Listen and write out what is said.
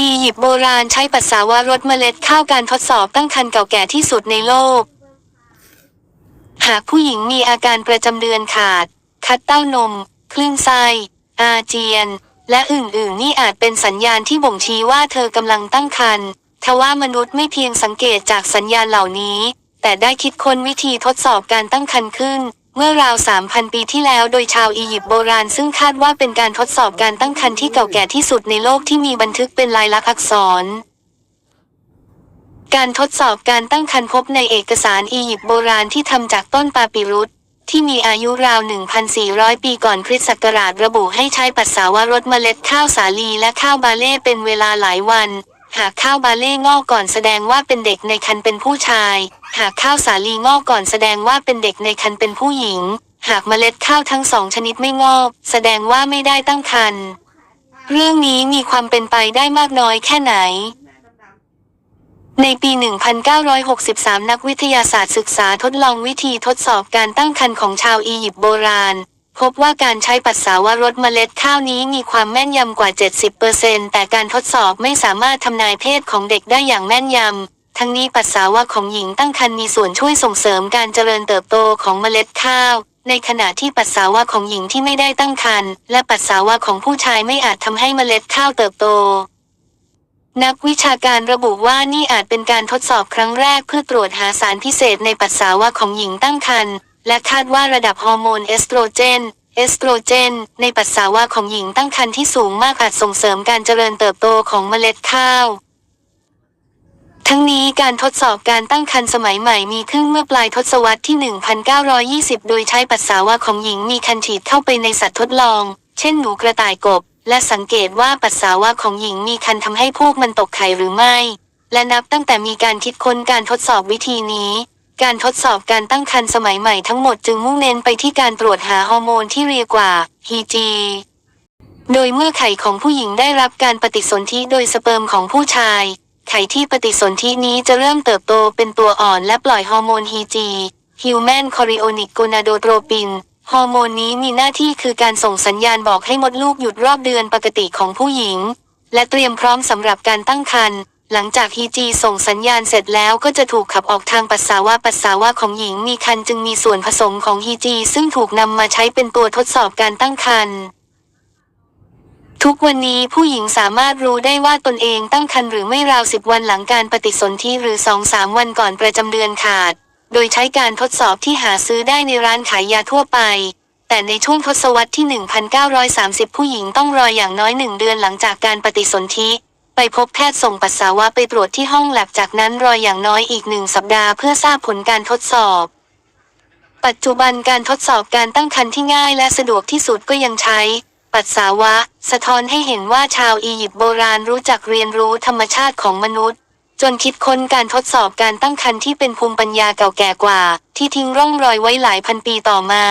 อียิปต์โบราณใช้ปัสสาวะรดเมล็ดข้าวการทดสอบตั้งครรภ์เก่าแก่ที่สุดในโลก หากผู้หญิงมีอาการประจำเดือนขาด คัดเต้านม คลื่นไส้อาเจียน และอื่นๆ นี่อาจเป็นสัญญาณที่บ่งชี้ว่าเธอกำลังตั้งครรภ์ทว่ามนุษย์ไม่เพียงสังเกตจากสัญญาณเหล่านี้ แต่ได้คิดค้นวิธีทดสอบการตั้งครรภ์ขึ้น เมื่อราว 3,000 ปีที่แล้วโดยชาวอียิปต์โบราณซึ่งคาดว่าเป็นการทดสอบการตั้งครรภ์ที่เก่าแก่ที่สุดในโลกที่มีบันทึกเป็นลายลักษณ์อักษร การทดสอบการตั้งครรภ์พบในเอกสารอียิปต์โบราณที่ทำจากต้นปาปิรุสที่มีอายุราว 1,400 ปีก่อนคริสต์ศักราชระบุให้ใช้ปัสสาวะรดเมล็ดข้าวสาลีและข้าวบาเล่เป็นเวลาหลายวัน หากข้าวบาเล่งอกก่อนแสดงว่าเป็นเด็กในครรภ์เป็นผู้ชาย หากข้าวสาลีงอกก่อนแสดงว่าเป็นเด็กในครรภ์เป็นผู้หญิง หากเมล็ดข้าวทั้งสองชนิดไม่งอกแสดงว่าไม่ได้ตั้งครรภ์เรื่องนี้มีความเป็นไปได้มากน้อยแค่ไหน ในปี 1963 นักวิทยาศาสตร์ศึกษาทดลองวิธีทดสอบการตั้งครรภ์ของชาวอียิปต์โบราณ พบว่าการใช้ปัสสาวะรดเมล็ดข้าวนี้มีความแม่นยำกว่า 70%แต่การทดสอบไม่สามารถทำนายเพศของเด็กได้อย่างแม่นยำ ทั้งนี้ปัสสาวะของหญิงตั้งครรภ์มีส่วนช่วยส่งเสริมการเจริญเติบโตของเมล็ดข้าว ในขณะที่ปัสสาวะของหญิงที่ไม่ได้ตั้งครรภ์และปัสสาวะของผู้ชายไม่อาจทำให้เมล็ดข้าวเติบโตนักวิชาการระบุว่านี่อาจเป็นการทดสอบครั้งแรกเพื่อตรวจหาสารพิเศษในปัสสาวะของหญิงตั้งครรภ์ และคาดว่าระดับฮอร์โมนเอสโตรเจน เอสโตรเจน ในปัสสาวะของหญิงตั้งครรภ์ที่สูงมากอาจส่งเสริมการเจริญเติบโตของเมล็ดข้าว ทั้งนี้การทดสอบการตั้งครรภ์สมัยใหม่มีขึ้นเมื่อปลายทศวรรษที่ 1920 โดยใช้ปัสสาวะของหญิงมีคันฉีดเข้าไปในสัตว์ทดลอง เช่นหนูกระต่ายกบ และสังเกตว่าปัสสาวะของหญิงมีคันทำให้พวกมันตกไข่หรือไม่ และนับตั้งแต่มีการคิดค้นการทดสอบวิธีนี้ การทดสอบการตั้งครรภ์สมัยใหม่ทั้งหมดจึงมุ่งเน้นไปที่การตรวจหาฮอร์โมนที่เรียกว่า HG โดยเมื่อไข่ของผู้หญิงได้รับการปฏิสนธิโดยสเปิร์มของผู้ชาย ไข่ที่ปฏิสนธินี้จะเริ่มเติบโตเป็นตัวอ่อนและปล่อยฮอร์โมน HG Human Chorionic Gonadotropin ฮอร์โมนนี้มีหน้าที่คือการส่งสัญญาณบอกให้มดลูกหยุดรอบเดือนปกติของผู้หญิง และเตรียมพร้อมสำหรับการตั้งครรภ์ หลังจาก HG ส่งสัญญาณเสร็จแล้วก็จะถูกขับออกทางปัสสาวะปัสสาวะของหญิงมีครรภ์จึงมีส่วนผสมของ HG ซึ่งถูกนำมาใช้เป็นตัวทดสอบการตั้งครรภ์ทุกวันนี้ผู้หญิงสามารถรู้ได้ว่าตนเองตั้งครรภ์หรือไม่ราวสิบวันหลังการปฏิสนธิหรือสองสามวันก่อนประจำเดือนขาด โดยใช้การทดสอบที่หาซื้อได้ในร้านขายยาทั่วไป แต่ในช่วงทศวรรษที่ 1930 ผู้หญิงต้องรออย่างน้อยหนึ่งเดือนหลังจากการปฏิสนธิ ไปพบแพทย์ส่งปัสสาวะไปตรวจที่ห้องแลบจากนั้นรออย่างน้อยอีกหนึ่งสัปดาห์เพื่อทราบผลการทดสอบ ปัจจุบันการทดสอบการตั้งครรภ์ที่ง่ายและสะดวกที่สุดก็ยังใช้ ปัสสาวะ สะท้อนให้เห็นว่าชาวอียิปต์โบราณรู้จักเรียนรู้ธรรมชาติของมนุษย์ จนคิดค้นการทดสอบการตั้งครรภ์ที่เป็นภูมิปัญญาเก่าแก่กว่า ที่ทิ้งร่องรอยไว้หลายพันปีต่อมา